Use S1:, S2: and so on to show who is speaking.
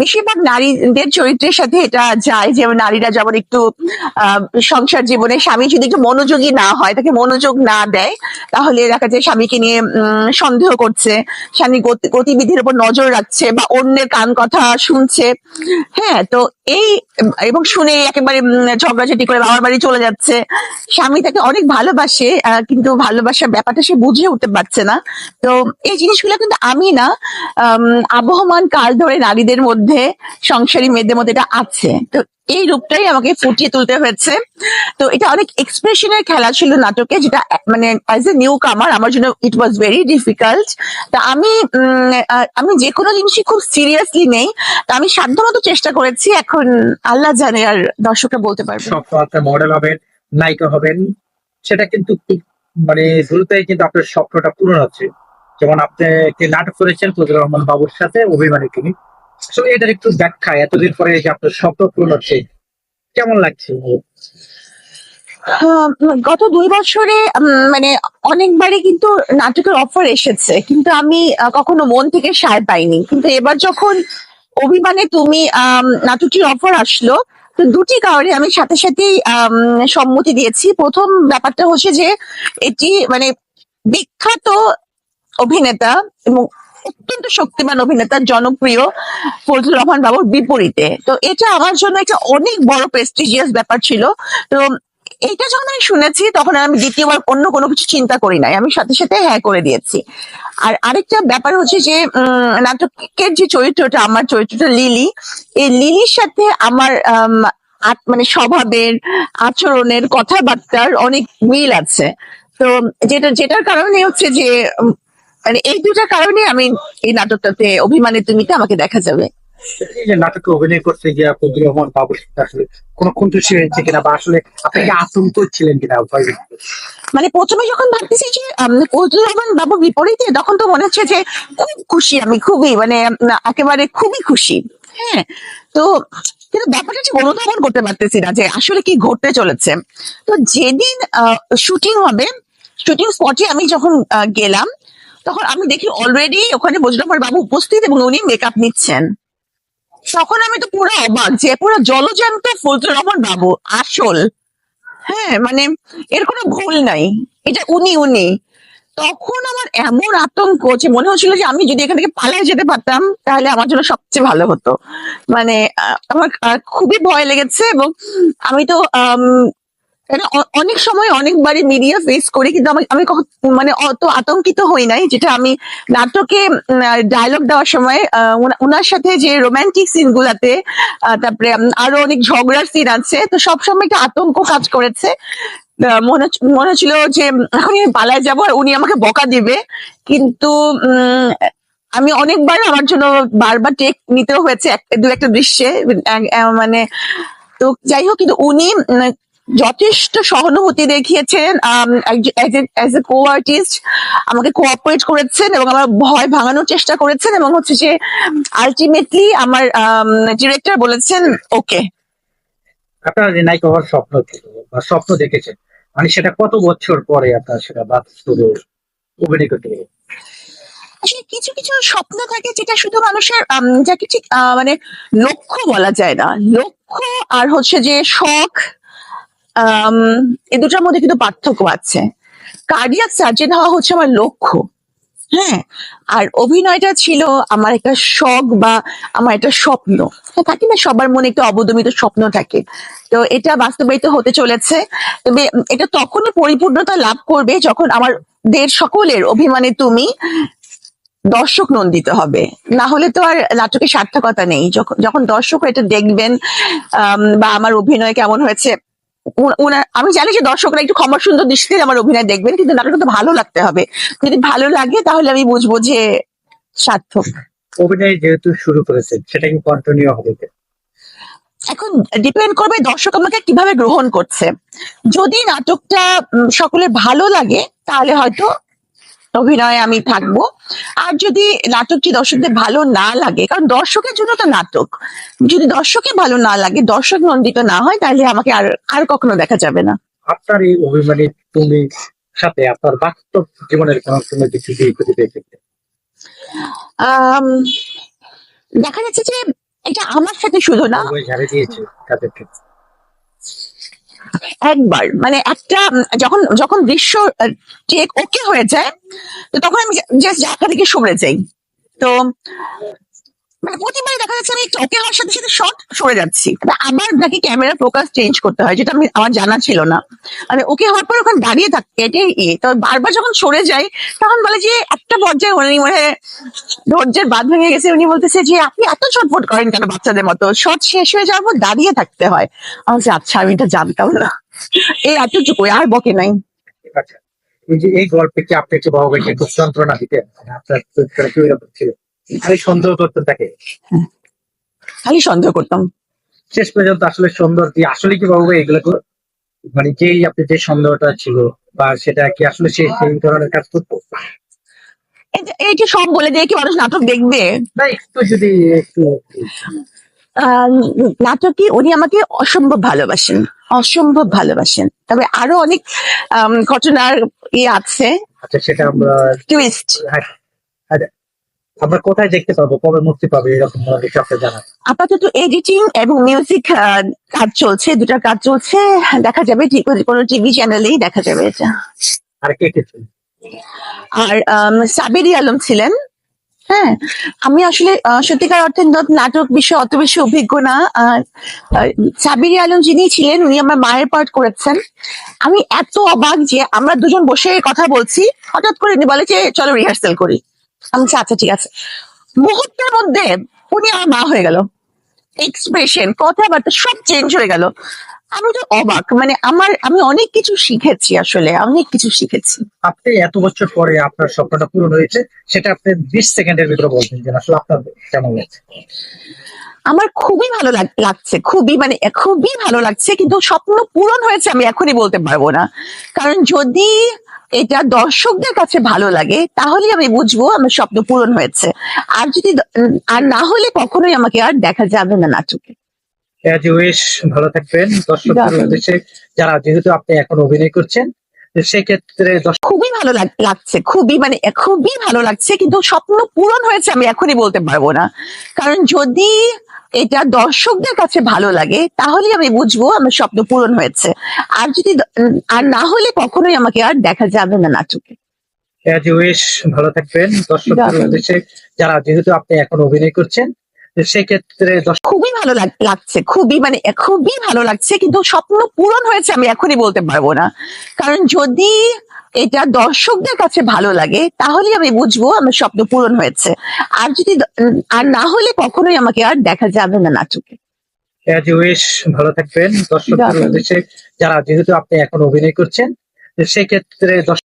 S1: বেশিরভাগ নারীদের চরিত্রের সাথে এটা যায় যে নারীরা যেমন একটু সংসার জীবনে স্বামী যদি একটু মনোযোগী না হয়, তাকে মনোযোগ না দেয়, তাহলে দেখা যায় স্বামীকে নিয়ে সন্দেহ করছে, স্বামী গতিবিধির উপর নজর রাখছে বা অন্যের কান কথা শুনছে। হ্যাঁ তো এই, এবং শুনে একেবারে ঝগড়াঝাটি করে বাবার বাড়ি চলে যাচ্ছে। স্বামী তাকে অনেক ভালোবাসে কিন্তু ভালোবাসার ব্যাপারটা সে বুঝে উঠতে পারছে না। তো এই জিনিসগুলো কিন্তু আমি না আবহমান কাল ধরে নারীদের মধ্যে সংসারী মেয়েদের মধ্যে এটা আছে। তো এই রূপটাই আমাকে ফুটিয়ে তুলতে হয়েছে। তো এটা অনেক এক্সপ্রেশনের খেলা ছিল নাটকে, যেটা মানে অ্যাজ এ নিউ কামার আমার জন্য ইট ওয়াজ ভেরি ডিফিকাল্ট তা আমি আমি যে কোনো জিনিসই খুব সিরিয়াসলি নেই। তা আমি সাধ্যমতো চেষ্টা করেছি, এখন আল্লাহ জানে আর দর্শকরা বলতে পারবে।
S2: মডেল হবেন, নায়িকা হবেন, সেটা কিন্তু মানে দ্রুতই কিন্তু আপনার স্বপ্নটা পূরণ হচ্ছে। যেমন আপনি নাটক করেছেন ফজলুর রহমান বাবুর সাথে, অভিমানী তিনি। আসলে এটার একটু ব্যাখ্যা এতদিন পরে যে আপনার স্বপ্ন পূরণ হচ্ছে কেমন লাগছে?
S1: আহ, গত দুই বছরে মানে অনেকবারই কিন্তু নাটকের অফার এসেছে কিন্তু আমি কখনো মন থেকে সায় পাইনি। কিন্তু এবার যখন অভিমানে তুমি নাটকটির অফার আসলো তো দুটি কারণে আমি সাথে সাথেই সম্মতি দিয়েছি। প্রথম ব্যাপারটা হচ্ছে যে এটি মানে বিখ্যাত অভিনেতা এবং অত্যন্ত শক্তিমান অভিনেতা জনপ্রিয় ফজলুর রহমান বাবুর বিপরীতে। তো এটা আমার জন্য একটা অনেক বড় প্রেস্টিজিয়াস ব্যাপার ছিল। তো এইটা যখন আমি শুনেছি তখন আমি দ্বিতীয়বার অন্য কোনো কিছু চিন্তা করি নাই। আমি সাথে সাথে হ্যাঁ করে দিয়েছি। আর আরেকটা ব্যাপার হচ্ছে যে নাটকের যে চরিত্রটা আমার চরিত্রটা লিলি এই লিলির সাথে আমার আম, মানে স্বভাবের আচরণের কথাবার্তার অনেক মিল আছে। তো যেটা যেটার কারণে হচ্ছে যে মানে এই দুটার কারণে আমি এই নাটকটাতে অভিমানে তুমিতে আমাকে দেখা যাবে।
S2: এই যে নাটকে অভিনয় করতে গিয়ে ফজলুর রহমান বাবুর সাথে আসলে কোনো খুন্তুসি হয়েছে কিনা বা আসলে আপনি কি আতঙ্ক ছিলেন কিনা ভয়
S1: মানে প্রথমে যখন ভাবতেছি যে ফজলুর রহমান বাবুর বিপরীতে তখন তো মনে হচ্ছে যে খুব খুশি আমি খুবই মানে একেবারে খুবই খুশি। হ্যাঁ তো কিন্তু ব্যাপারটা ঠিক অনুধাবন করতে পারতেছি না যে আসলে কি ঘটতে চলেছে। তো যেদিন শুটিং হবে শুটিং স্পটে আমি যখন আহ, গেলাম তখন আমি দেখি অলরেডি ওখানে রহমান বাবু উপস্থিত এবং উনি মেকআপ নিচ্ছেন। তখন আমি তো পুরো অবাক যে পুরো জলজান্ত ফজলুর রহমান বাবু, আসল। হ্যাঁ মানে এর কোনো ভুল নাই। এটা উনি উনি। তখন আমার এমন আতঙ্ক যে মনে হচ্ছিল যে আমি যদি এখান থেকে পালিয়ে যেতে পারতাম, তাহলে আমার জন্য সবচেয়ে ভালো হতো। মানে আমার খুবই ভয় লেগেছে এবং আমি তো অনেক সময় অনেকবারই মিডিয়া ফেস করি, কিন্তু আমি মানে অত আতঙ্কিত হই নাই, যেটা আমি নাটকে ডায়লগ দেওয়ার সময় উনা- সাথে যে রোমান্টিক সিন গুলাতে তারপরে আরও অনেক ঝগড়ার সিন আছে, তো সবসময় একটা আতঙ্ক কাজ করেছে। মনে মনে হচ্ছিল যে এখন আমি পালায় যাব আর উনি আমাকে বকা দিবে, কিন্তু আমি অনেকবার আমার জন্য বারবার টেক নিতেও হয়েছে দু একটা দৃশ্যে মানে তো যাই হোক, কিন্তু উনি যথেষ্ট সহানুভূতি দেখিয়েছেন অ্যাজ এ কো আর্টিস্ট আমাকে কোঅপারেট করেছেন এবং আমার ভয় ভাঙানোর চেষ্টা করেছেন এবং হচ্ছে যে আলটিমেটলি আমার ডিরেক্টর বলেছেন ওকে
S2: আপনার যে হওয়ার স্বপ্ন বা স্বপ্ন দেখেছেন মানে সেটা কত বছর পরে আপনার সেটা বাস্তবে অভিনয় করতে
S1: আসলে কিছু কিছু স্বপ্ন থাকে যেটা শুধু মানুষের যাকে ঠিক আহ, মানে লক্ষ্য বলা যায় না। লক্ষ্য আর হচ্ছে যে শখ এই দুটার মধ্যে কিন্তু পার্থক্য আছে। কার্ডিয়াক সার্জন হওয়া হচ্ছে আমার লক্ষ্য। হ্যাঁ আর অভিনয়টা ছিল আমার একটা শখ বা আমার একটা স্বপ্ন। থাকে না, সবার মনে একটা অবদমিত স্বপ্ন থাকে। তো এটা বাস্তবায়িত হতে চলেছে। তবে এটা তখনই পরিপূর্ণতা লাভ করবে যখন আমার দের সকলের অভিমানে তুমি দর্শক নন্দিত হবে। না হলে তো আর নাটকের সার্থকতা নেই। যখন যখন দর্শক এটা দেখবেন বা আমার অভিনয় কেমন হয়েছে আমি জানি যে দর্শকরা একটু ক্ষমা সুন্দর দৃষ্টিতে আমার অভিনয় দেখবেন কিন্তু নাটকটা তো ভালো লাগতে হবে। যদি ভালো লাগে তাহলে আমি বুঝব যে সার্থক।
S2: অভিনয় যেহেতু শুরু করেছে সেটা কি কন্টিনিউ হবে
S1: এখন ডিপেন্ড করবে দর্শক আমাকে কীভাবে গ্রহণ করছে। যদি নাটকটা সকলে ভালো লাগে তাহলে হয়তো অভিনয়ে আমি থাকব। আর যদি নাটকটি দর্শকদের ভালো না লাগে কারণ দর্শকের জন্য তো নাটক। যদি দর্শকের ভালো না লাগে দর্শক নন্দিত না হয় তাহলে আমাকে আর আর কখনো দেখা যাবে না।
S2: আপনার এই অভিমানী তুমি সাথে আপনার বাস্তব জীবনের কোন কিছু
S1: দেখা যাচ্ছে যে এটা আমার সাথে শুধু না। একবার। মানে একটা যখন যখন দৃশ্য ঠিক ওকে হয়ে যায়, তো তখন আমি জাস্ট জায়গা থেকে সরে যাই। তো মানে প্রতিবার দেখা যাচ্ছে আমি ওকে হওয়ার সাথে সাথে শর্ট সরে যাচ্ছি। তারপর আবার নাকি ক্যামেরা ফোকাস চেঞ্জ করতে হয়, যেটা আমি আমার জানা ছিল না। মানে ওকে হওয়ার পর ওখানে দাঁড়িয়ে থাকতে এটাই ইয়ে তো বারবার যখন সরে যাই, তখন বলে যে, একটা পর্যায়ে উনি মানে ধৈর্যের বাদ ভেঙে গেছে। উনি বলতেছে যে, আপনি এত ছটফট করেন কেন বাচ্চাদের মতো? শর্ট শেষ হয়ে যাওয়ার পর দাঁড়িয়ে থাকতে হয়। আমি আচ্ছা আমি এটা জানতাম না। এই এতটুকু আর বকে নাই।
S2: আচ্ছা এই গল্পে কি আপনি একটু ভাইকে খুব যন্ত্রণা দিতেন। মানে আপনার কি খালি সন্দেহ করতেন তাকে
S1: খালি সন্দেহ করতাম।
S2: শেষ পর্যন্ত আসলে সুন্দর দিয়ে আসলে কি বাবু এগুলো মানে যেই আপনি যে সন্দেহটা ছিল বা সেটা কি আসলে সে সেই ধরনের কাজ করতো?
S1: এই- যে সব বলে দিয়ে কি মানুষ নাটক দেখবে?
S2: না একটু যদি একটু
S1: নাটকে উনি আমাকে অসম্ভব ভালোবাসেন অসম্ভব ভালোবাসেন। তবে আরও অনেক ঘটনার ইয়ে আছে।
S2: আচ্ছা সেটা আমরা
S1: টুইস্ট
S2: হ্যাঁ, আচ্ছা, আমরা কোথায় দেখতে পাবো? কবে মুক্তি পাবে? এরকম কিছু আপনি জানান
S1: আপাতত এডিটিং এবং মিউজিক কাজ চলছে দুটার কাজ চলছে। দেখা যাবে ঠিক কোনো টিভি চ্যানেলেই দেখা যাবে এটা।
S2: আর কে কে ছিল?
S1: আর সাবেরি আলম ছিলেন। হ্যাঁ আমি আসলে সত্যিকার অর্থে নাটক বিষয়ে অত বেশি অভিজ্ঞ না। সাবেরি আলম যিনি ছিলেন উনি আমার মায়ের পার্ট করেছেন। আমি এত অবাক যে আমরা দুজন বসে কথা বলছি হঠাৎ করে উনি বলে যে চলো রিহার্সেল করি। আমি আচ্ছা ঠিক আছে। মুহূর্তের মধ্যে উনি আমার মা হয়ে গেল। এক্সপ্রেশন কথাবার্তা সব চেঞ্জ হয়ে গেল। আমি তো অবাক মানে আমার, আমি অনেক কিছু শিখেছি আসলে, অনেক কিছু শিখেছি।
S2: আপনি এত বছর পরে আপনার স্বপ্নটা পূরণ হয়েছে, সেটা আপনি বিশ সেকেন্ডের ভিতরে বলছেন যে আসলে আপনার কেমন লাগছে
S1: আমার খুবই ভালো লাগছে খুবই মানে খুবই ভালো লাগছে কিন্তু স্বপ্ন পূরণ হয়েছে আমি এখনই বলতে পারব না। কারণ যদি এটা দর্শকদের কাছে ভালো লাগে তাহলে আমি বুঝব আমার স্বপ্ন পূরণ হয়েছে। আর যদি আর না হলে কখনোই আমাকে আর দেখা যাবে না নাটকে।
S2: ভালো থাকবেন। দর্শকদের উদ্দেশ্যে যারা যেহেতু আপনি এখন অভিনয় করছেন সেক্ষেত্রে
S1: খুবই ভালো লাগ- লাগছে খুবই মানে খুবই ভালো লাগছে কিন্তু স্বপ্ন পূরণ হয়েছে আমি এখনই বলতে পারব না। কারণ যদি এটা দর্শকদের কাছে ভালো লাগে তাহলে আমি বুঝব আমার স্বপ্ন পূরণ হয়েছে। আর যদি আর না হলে কখনোই আমাকে আর দেখা যাবে না নাটকে।
S2: অ্যাজ ভালো থাকবেন। উদ্দেশ্যে যারা যেহেতু আপনি এখন অভিনয় করছেন সেক্ষেত্রে
S1: খুবই ভালো লাগ- লাগছে খুবই মানে খুবই ভালো লাগছে কিন্তু স্বপ্ন পূরণ হয়েছে আমি এখনই বলতে পারব না। কারণ যদি এটা দর্শকদের কাছে ভালো লাগে তাহলে আমি বুঝব আমার স্বপ্ন পূরণ হয়েছে। আর যদি আর না হলে কখনোই আমাকে আর দেখা যাবে না নাটকে।
S2: অ্যাজ উইশ ভালো থাকবেন। দর্শকদের। উদ্দেশ্যে যারা যেহেতু আপনি এখন অভিনয় করছেন সেক্ষেত্রে দর্শক